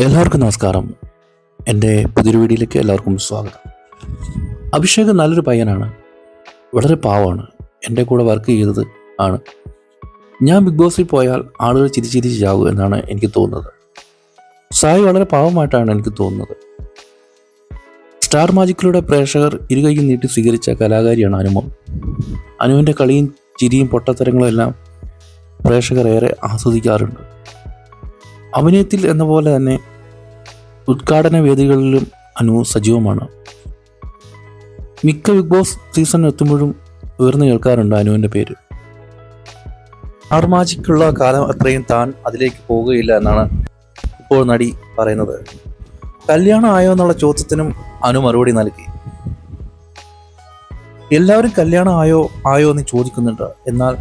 എല്ലാവർക്കും നമസ്കാരം. എന്റെ പുതിയൊരു വീഡിയോയിലേക്ക് എല്ലാവർക്കും സ്വാഗതം. അഭിഷേക് നല്ലൊരു പയ്യനാണ്. വളരെ പാവമാണ്. എന്റെ കൂടെ വർക്ക് ചെയ്തത് ആണ്. ഞാൻ ബിഗ് ബോസിൽ പോയാൽ ആളുകൾ ചിരി ചാവും എന്നാണ് എനിക്ക് തോന്നുന്നത്. സായി വളരെ പാവമായിട്ടാണ് എനിക്ക് തോന്നുന്നത്. സ്റ്റാർ മാജിക്കിലൂടെ പ്രേക്ഷകർ ഇരുകൈയും നീട്ടി സ്വീകരിച്ച കലാകാരിയാണ് അനുമോൾ. അനുവിന്റെ കളിയും ചിരിയും പൊട്ടത്തരങ്ങളും എല്ലാം പ്രേക്ഷകർ ഏറെ ആസ്വദിക്കാറുണ്ട്. അഭിനയത്തിൽ എന്ന പോലെ തന്നെ ഉദ്ഘാടന വേദികളിലും അനു സജീവമാണ്. മിക്ക ബിഗ് ബോസ് സീസൺ എത്തുമ്പോഴും ഉയർന്നു കേൾക്കാറുണ്ട് അനുവിന്റെ പേര്. ആർമാജിക്കുള്ള കാലം അത്രയും താൻ അതിലേക്ക് പോകുകയില്ല എന്നാണ് ഇപ്പോൾ നടി പറയുന്നത്. കല്യാണം ആയോ എന്നുള്ള ചോദ്യത്തിനും അനു മറുപടി നൽകി. എല്ലാവരും കല്യാണം ആയോ ആയോ എന്ന് ചോദിക്കുന്നുണ്ട്. എന്നാൽ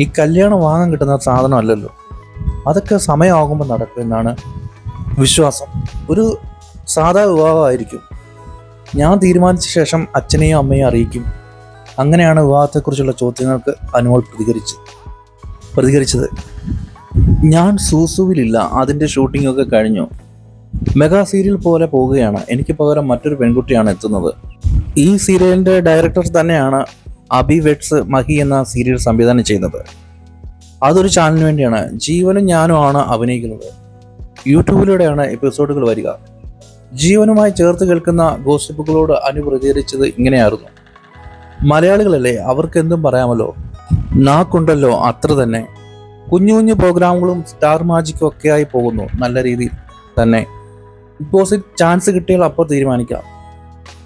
ഈ കല്യാണം വാങ്ങാൻ കിട്ടുന്ന സാധനമല്ലല്ലോ അതൊക്കെ സമയമാകുമ്പോൾ നടക്കും എന്നാണ് വിശ്വാസം. ഒരു സാധാ വിവാഹമായിരിക്കും. ഞാൻ തീരുമാനിച്ച ശേഷം അച്ഛനെയും അമ്മയെയും അറിയിക്കും. അങ്ങനെയാണ് വിവാഹത്തെക്കുറിച്ചുള്ള ചോദ്യങ്ങൾക്ക് അനുമോൾ പ്രതികരിച്ച് പ്രതികരിച്ചത്. ഞാൻ സൂസുവിലില്ല അതിന്റെ ഷൂട്ടിങ്ങൊക്കെ കഴിഞ്ഞു. മെഗാ സീരിയൽ പോലെ പോവുകയാണ് എനിക്ക് പകരം മറ്റൊരു പെൺകുട്ടിയാണ് എത്തുന്നത്. ഈ സീരിയലിന്റെ ഡയറക്ടർ തന്നെയാണ് അബി വെഡ്സ് മഹി എന്ന സീരിയൽ സംവിധാനം ചെയ്യുന്നത്. അതൊരു ചാനലിന് വേണ്ടിയാണ്. ജീവനും ഞാനും ആണ് അഭിനയിക്കുന്നത്. യൂട്യൂബിലൂടെയാണ് എപ്പിസോഡുകൾ വരിക. ജീവനുമായി ചേർത്ത് കേൾക്കുന്ന ഗോസിപ്പുകളോട് അനു പ്രതികരിച്ചത് ഇങ്ങനെയായിരുന്നു. മലയാളികളല്ലേ അവർക്ക് എന്തും പറയാമല്ലോ? നാക്കുണ്ടല്ലോ അത്ര തന്നെ. കുഞ്ഞു കുഞ്ഞു പ്രോഗ്രാമുകളും സ്റ്റാർ മാജിക്കും ഒക്കെയായി പോകുന്നു നല്ല രീതിയിൽ തന്നെ. ബിഗ് ബോസിൽ ചാൻസ് കിട്ടിയാൽ അപ്പോൾ തീരുമാനിക്കാം.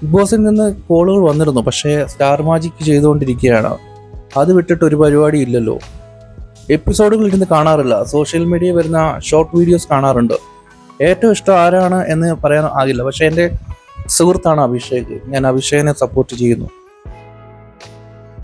ബിഗ് ബോസിൽ നിന്ന് കോളുകൾ വന്നിരുന്നു പക്ഷേ സ്റ്റാർ മാജിക് ചെയ്തുകൊണ്ടിരിക്കുകയാണ്. അത് വിട്ടിട്ട് ഒരു പരിപാടി ഇല്ലല്ലോ. എപ്പിസോഡുകൾ ഇരുന്ന് കാണാറില്ല. സോഷ്യൽ മീഡിയ വരുന്ന ഷോർട്ട് വീഡിയോസ് കാണാറുണ്ട്. ഏറ്റവും ഇഷ്ടം ആരാണ് എന്ന് പറയാൻ ആകില്ല. പക്ഷേ എന്റെ സുഹൃത്താണ് അഭിഷേക്. ഞാൻ അഭിഷേകിനെ സപ്പോർട്ട് ചെയ്യുന്നു.